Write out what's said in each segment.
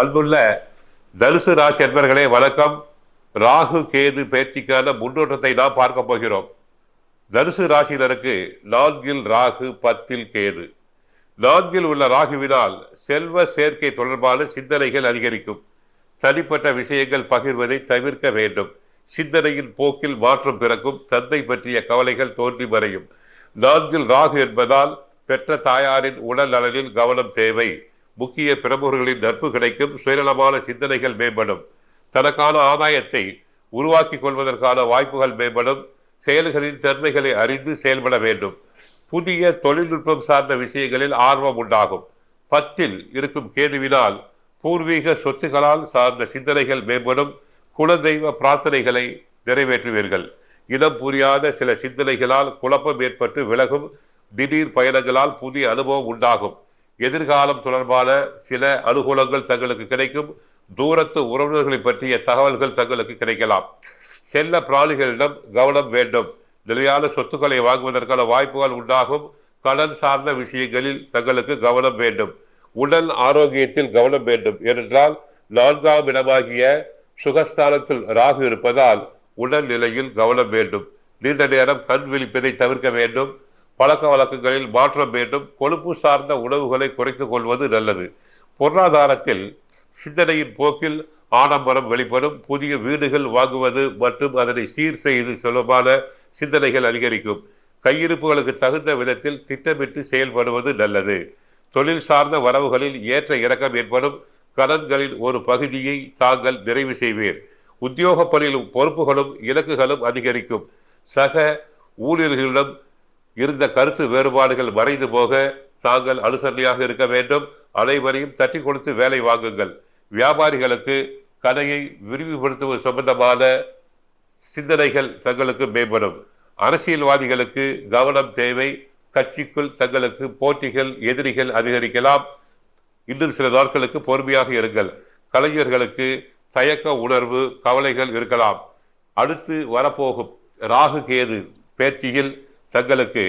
அன்புள்ள தனுசு ராசி அன்பர்களே வணக்கம். ராகு கேது பயிற்சிக்கான முன்னோட்டத்தை நாம் பார்க்க போகிறோம். தனுசு ராசியினருக்கு நான்கில் ராகு பத்தில் கேது. நான்கில் உள்ள ராகுவினால் செல்வ சேர்க்கை தொடர்பான சிந்தனைகள் அதிகரிக்கும். தனிப்பட்ட விஷயங்கள் பகிர்வதை தவிர்க்க வேண்டும். சிந்தனையின் போக்கில் மாற்றம் பிறக்கும். தந்தை பற்றிய கவலைகள் தோன்றி மறையும். நான்கில் ராகு என்பதால் பெற்ற தாயாரின் உடல் நலனில் கவனம் தேவை. முக்கிய பிரமுகர்களின் நட்பு கிடைக்கும் சுயநலமான சிந்தனைகள் மேம்படும். தனக்கான ஆதாயத்தை உருவாக்கி கொள்வதற்கான வாய்ப்புகள் மேம்படும். செயல்களின் தன்மைகளை அறிந்து செயல்பட வேண்டும். புதிய தொழில்நுட்பம் சார்ந்த விஷயங்களில் ஆர்வம் உண்டாகும். பத்தில் இருக்கும் கேதுவினால் பூர்வீக சொத்துக்களால் சார்ந்த சிந்தனைகள் மேம்படும். குலதெய்வ பிரார்த்தனைகளை நிறைவேற்றுவீர்கள். இனம் புரியாத சில சிந்தனைகளால் குழப்பம் ஏற்பட்டு விலகும். திடீர் பயணங்களால் புதிய அனுபவம் உண்டாகும். எதிர்காலம் தொடர்பான சில அனுகூலங்கள் தங்களுக்கு கிடைக்கும். தூரத்து உறவினர்களை பற்றிய தகவல்கள் தங்களுக்கு கிடைக்கலாம். செல்ல பிராணிகளிடம் கவனம் வேண்டும். நிலையான சொத்துக்களை வாங்குவதற்கான வாய்ப்புகள் உண்டாகும். கடன் சார்ந்த விஷயங்களில் தங்களுக்கு கவனம் வேண்டும். உடல் ஆரோக்கியத்தில் கவனம் வேண்டும். ஏனென்றால் நான்காம் இடமாகிய சுகஸ்தானத்தில் ராகு இருப்பதால் உடல் நிலையில் கவனம் வேண்டும். நீண்ட நேரம் கண் விழிப்பதை தவிர்க்க வேண்டும். பழக்க வழக்கங்களில் மாற்றம் வேண்டும். கொழுப்பு சார்ந்த உணவுகளை குறைத்துக் கொள்வது நல்லது. பொருளாதாரத்தில் சிந்தனையின் போக்கில் ஆடம்பரம் வெளிப்படும். புதிய வீடுகள் வாங்குவது மற்றும் அதனை சீர் செய்து சுலபமான சிந்தனைகள் அதிகரிக்கும். கையிருப்புகளுக்கு தகுந்த விதத்தில் திட்டமிட்டு செயல்படுவது நல்லது. தொழில் சார்ந்த வரவுகளில் ஏற்ற இறக்கம் ஏற்படும். கடன்களின் ஒரு பகுதியை தாங்கள் நிறைவு செய்வீர். உத்தியோக பணியிலும் பொறுப்புகளும் இலக்குகளும் அதிகரிக்கும். சக ஊழியர்களிடம் இருந்த கருத்து வேறுபாடுகள் மறைந்து போக தாங்கள் அனுசரணையாக இருக்க வேண்டும். அனைவரையும் தட்டி கொடுத்து வேலை வாங்குங்கள். வியாபாரிகளுக்கு கதையை விரிவுபடுத்துவது சம்பந்தமான சிந்தனைகள் தங்களுக்கு மேம்படும். அரசியல்வாதிகளுக்கு கவனம் தேவை. கட்சிக்குள் தங்களுக்கு போட்டிகள் எதிரிகள் அதிகரிக்கலாம். இன்னும் சில நாட்களுக்கு பொறுமையாக இருங்கள். கலைஞர்களுக்கு தயக்க உணர்வு கவலைகள் இருக்கலாம். அடுத்து வரப்போகும் ராகு கேது பேச்சியில் தங்களுக்கு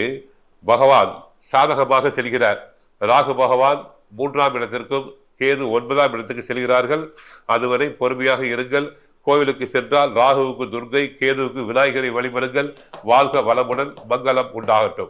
பகவான் சாதகமாக செல்கிறார். ராகு பகவான் மூன்றாம் இடத்திற்கும் கேது ஒன்பதாம் இடத்துக்கு செல்கிறார்கள். அதுவரை பொறுமையாக இருங்கள். கோவிலுக்கு சென்றால் ராகுவுக்கு துர்கை கேதுவுக்கு விநாயகரை வழிபடுங்கள். வாழ்க வளமுடன் மங்களம் உண்டாகட்டும்.